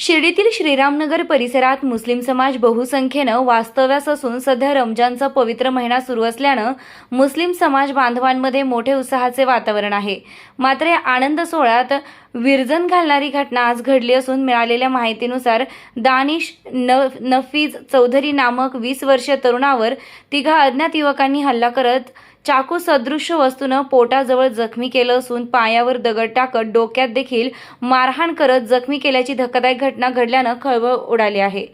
शिर्डीतील श्रीरामनगर परिसरात मुस्लिम समाज बहुसंख्येनं वास्तव्यास असून सध्या रमजानचा पवित्र महिना सुरू असल्यानं मुस्लिम समाज बांधवांमध्ये मोठे उत्साहाचे वातावरण आहे. मात्र या आनंद सोहळ्यात विरजन घालणारी घटना आज घडली असून मिळालेल्या माहितीनुसार दानिश न नफीज चौधरी नामक वीस वर्षीय तरुणावर तिघा अज्ञात युवकांनी हल्ला करत चाकू सदृश्य वस्तूनं पोटाजवळ जखमी केलं असून पायावर दगड टाकत डोक्यात देखील मारहाण करत जखमी केल्याची धक्कादायक घटना घडल्यानं खळबळ उडाली आहे.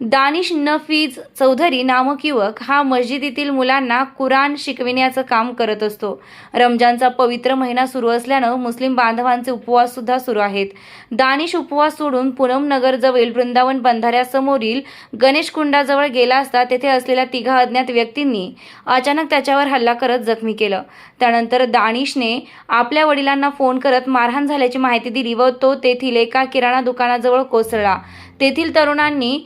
दानिश नफीज चौधरी नामक युवक हा मस्जिदीतील मुलांना कुराण शिकविण्याचं काम करत असतो. रमजानचा पवित्र महिना सुरू असल्यानं मुस्लिम बांधवांचे उपवास सुद्धा सुरू आहेत. दानिश उपवास सोडून पूनम नगरजवळील वृंदावन बंधाऱ्यासमोरील गणेश कुंडाजवळ गेला असता तेथे असलेल्या तिघा अज्ञात व्यक्तींनी अचानक त्याच्यावर हल्ला करत जखमी केलं. त्यानंतर दानिशने आपल्या वडिलांना फोन करत मारहाण झाल्याची माहिती दिली व तो तेथील एका किराणा दुकानाजवळ कोसळला. तेथील तरुणांनी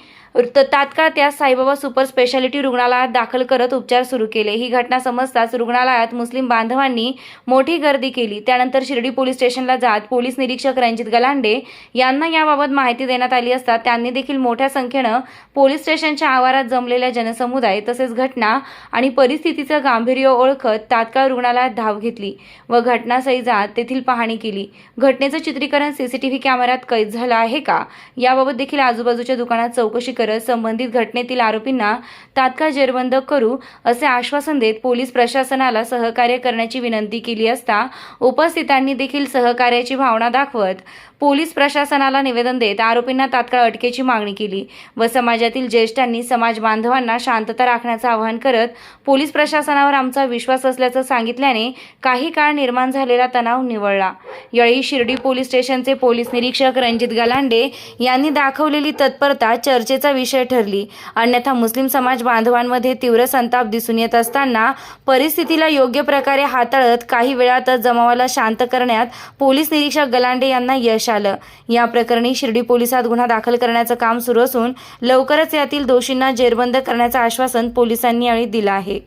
तात्काळ त्यास साईबाबा सुपर स्पेशालिटी रुग्णालयात दाखल करत उपचार सुरू केले. ही घटना समजताच रुग्णालयात मुस्लिम बांधवांनी मोठी गर्दी केली. त्यानंतर शिर्डी पोलीस स्टेशनला जात पोलीस निरीक्षक रणजित गलांडे यांना याबाबत माहिती देण्यात आली असता त्यांनी देखील मोठ्या संख्येनं पोलीस स्टेशनच्या आवारात जमलेल्या जनसमुदाय तसेच घटना आणि परिस्थितीचं गांभीर्य ओळखत तात्काळ रुग्णालयात धाव घेतली व घटनास्थळी जात तेथील पाहणी केली. घटनेचं चित्रीकरण सीसीटीव्ही कॅमेऱ्यात कैद झालं आहे का? याबाबत देखील आजूबाजूच्या दुकानात चौकशी करत संबंधित घटनेतील आरोपींना तात्काळ जेरबंद करू असे आश्वासन देत पोलीस प्रशासनाला सहकार्य करण्याची विनंती केली असता उपस्थितांनी देखील सहकार्याची भावना दाखवत पोलीस प्रशासनाला निवेदन देत आरोपींना तात्काळ अटकेची मागणी केली व समाजातील ज्येष्ठांनी समाज बांधवांना शांतता राखण्याचं आवाहन करत पोलीस प्रशासनावर आमचा विश्वास असल्याचं सांगितल्याने काही काळ निर्माण झालेला तणाव निवळला. यावेळी शिर्डी पोलीस स्टेशनचे पोलीस निरीक्षक रणजित गलांडे यांनी दाखवलेली तत्परता चर्चेचा विषय ठरली. अन्यथा मुस्लिम समाज बांधवांमध्ये तीव्र संताप दिसून येत असताना परिस्थितीला योग्य प्रकारे हाताळत काही वेळातच जमावाला शांत करण्यात पोलीस निरीक्षक गलांडे यांना यश आलं. या प्रकरणी शिर्डी पोलिसात गुन्हा दाखल करण्याचं काम सुरू असून लवकरच यातील दोषींना जेरबंद करण्याचं आश्वासन पोलिसांनी यावेळी दिलं आहे.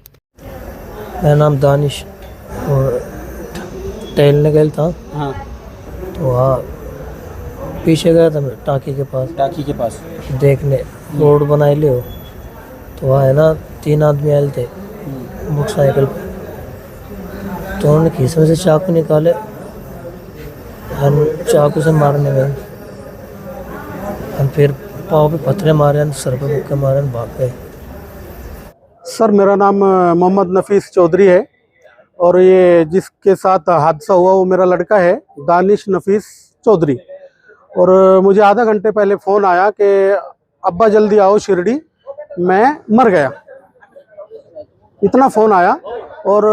मेरा नाम दानिश और टहलने गया था। हाँ। तो वहाँ पीछे गया था मैं टाकी के पास। टाकी के पास। देखने रोड बनाए ले हो तो वहाँ है ना तीन आदमी आए थे मोटरसाइकिल पर तो उन्होंने खीस में से चाकू निकाले और चाकू से मारने गए। और फिर पाँव पे पत्थरे मारे और सर पे मुक्के मारे और भाग गए। सर मेरा नाम मोहम्मद नफीस चौधरी है। और ये जिसके साथ हादसा हुआ वो मेरा लड़का है दानिश नफीस चौधरी। और मुझे आधा घंटे पहले फ़ोन आया कि, अब्बा, जल्दी आओ शिरडी। मैं मर गया। इतना फ़ोन आया और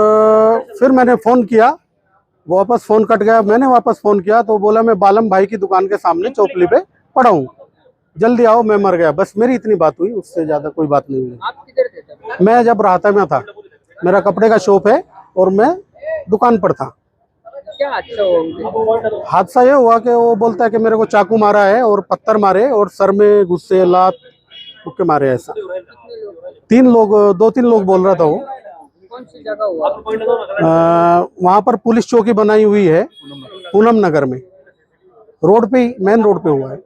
फिर मैंने फ़ोन किया, वापस फ़ोन कट गया। मैंने वापस फ़ोन किया तो बोला, मैं बालम भाई की दुकान के सामने चौपली पे पड़ा हूँ। जल्दी आओ, मैं मर गया। बस मेरी इतनी बात हुई, उससे ज़्यादा कोई बात नहीं हुई। मैं जब राहता में था, मेरा कपड़े का शॉप है और मैं दुकान पर था। क्या अच्छा हुआ हादसा ये हुआ कि वो बोलता है कि मेरे को चाकू मारा है और पत्थर मारे और सर में गुस्से लात मुक्के मारे ऐसा। तीन लोग दो तीन लोग बोल रहा था वो। वहाँ पर पुलिस चौकी बनाई हुई है पूनम नगर में। रोड पे ही मेन रोड पे हुआ है।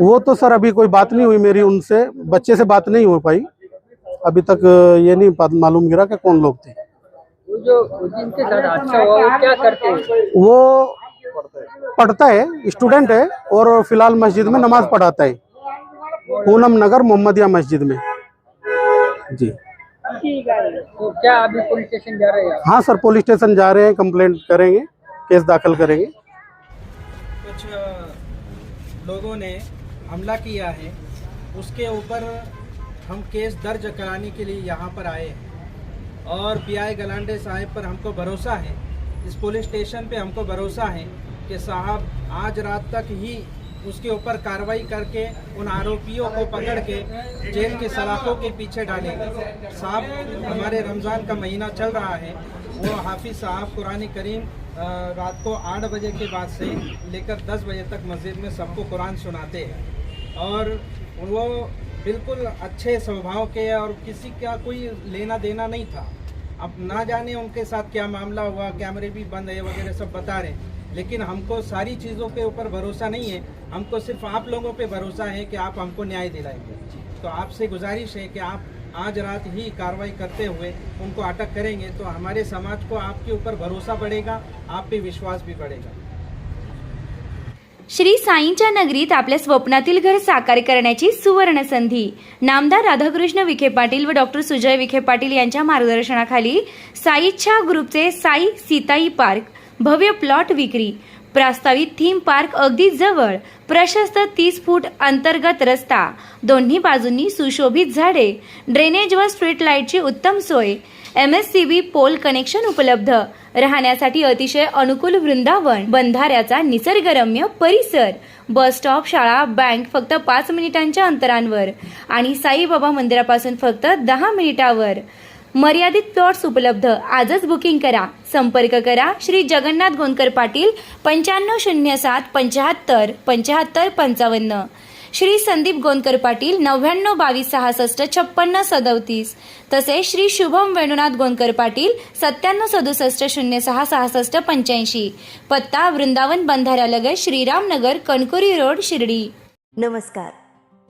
वो तो सर अभी कोई बात नहीं हुई मेरी उनसे बच्चे से बात नहीं हो पाई। अभी तक ये नहीं मालूम गिरा कि कौन लोग थे। वो जो जिनके साथ अच्छा हुआ वो क्या करते हैं? वो पढ़ता है स्टूडेंट है और फ़िलहाल मस्जिद में नमाज़ पढ़ाता है। पूनम नगर मोहम्मदिया मस्जिद में। जी। तो क्या अभी पुलिस स्टेशन जा रहे हैं? हाँ सर पुलिस स्टेशन जा रहे हैं कंप्लेंट करेंगे केस दाखिल करेंगे। कुछ लोगों ने हमला किया है। उसके ऊपर हम केस दर्ज कराने के लिए यहाँ पर आए हैं। और पीआई गलांडे साहब पर हमको भरोसा है, इस पुलिस स्टेशन पे हमको भरोसा है कि साहब आज रात तक ही उसके ऊपर कार्रवाई करके उन आरोपियों को पकड़ के जेल के सलाखों के पीछे डालेंगे। साहब, हमारे रमज़ान का महीना चल रहा है। वो हाफिज़ साहब कुरान करीम रात को आठ बजे के बाद से लेकर दस बजे तक मस्जिद में सबको कुरान सुनाते हैं। और वो बिल्कुल अच्छे स्वभाव के और किसी का कोई लेना देना नहीं था। अब ना जाने उनके साथ क्या मामला हुआ, कैमरे भी बंद है वगैरह सब बता रहे हैं। लेकिन हमको सारी चीज़ों के ऊपर भरोसा नहीं है। हमको सिर्फ़ आप लोगों पे भरोसा है कि आप हमको न्याय दिलाएँगे। तो आपसे गुजारिश है कि आप आज रात ही कार्रवाई करते हुए उनको अटक करेंगे तो हमारे समाज को आपके ऊपर भरोसा बढ़ेगा, आप पे विश्वास भी बढ़ेगा। श्री साईंच्या नगरीत आपल्या स्वप्नातील घर साकार करण्याची सुवर्ण संधी नामदार राधाकृष्ण विखे पाटील व डॉक्टर सुजय विखे पाटील यांच्या मार्गदर्शनाखाली साईच्छा ग्रुपचे साई सीताई पार्क भव्य प्लॉट विक्री. प्रस्तावित थीम पार्क अगदी जवळ प्रशस्त तीस फूट अंतर्गत रस्ता. दोन्ही बाजूंनी सुशोभित झाडे ड्रेनेज व स्ट्रीट लाईटची उत्तम सोय. M S C B pole connection उपलब्ध. राहण्यासाठी अतिशय अनुकूल वृंदावन बंधाऱ्याचा निसर्गरम्य परिसर बस स्टॉप शाळा बँक फक्त पाच मिनिटांच्या अंतरांवर आणि साईबाबा मंदिरापासून फक्त दहा मिनिटावर. मर्यादित प्लॉट्स उपलब्ध. आजच बुकिंग करा. संपर्क करा. श्री जगन्नाथ गोंदकर पाटील पंच्याण्णव शून्य सात पंच्याहत्तर पंच्याहत्तर पंचावन्न. श्री संदीप गोंदकर पाटील नव्याण्णव बावीस सहासष्ट छप्पन्न सदतीस. तसेच श्री शुभम वेणुनाथ गोंदकर पाटील सत्त्याण्णव सदुसष्ट शून्य सहा सहासष्ट पंच्याऐंशी. पत्ता वृंदावन बंधाऱ्यालगत श्रीरामनगर कणकुरी रोड शिर्डी. नमस्कार.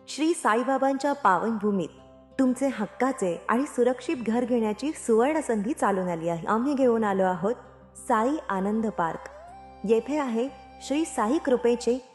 श्री साईबाबांच्या पावनभूमीत तुमचे हक्काचे आणि सुरक्षित घर घेण्याची सुवर्ण संधी चालून आली आहे. आम्ही घेऊन आलो आहोत साई आनंद पार्क. येथे आहे श्री साई कृपेचे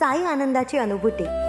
साई आनंदाची अनुभूती.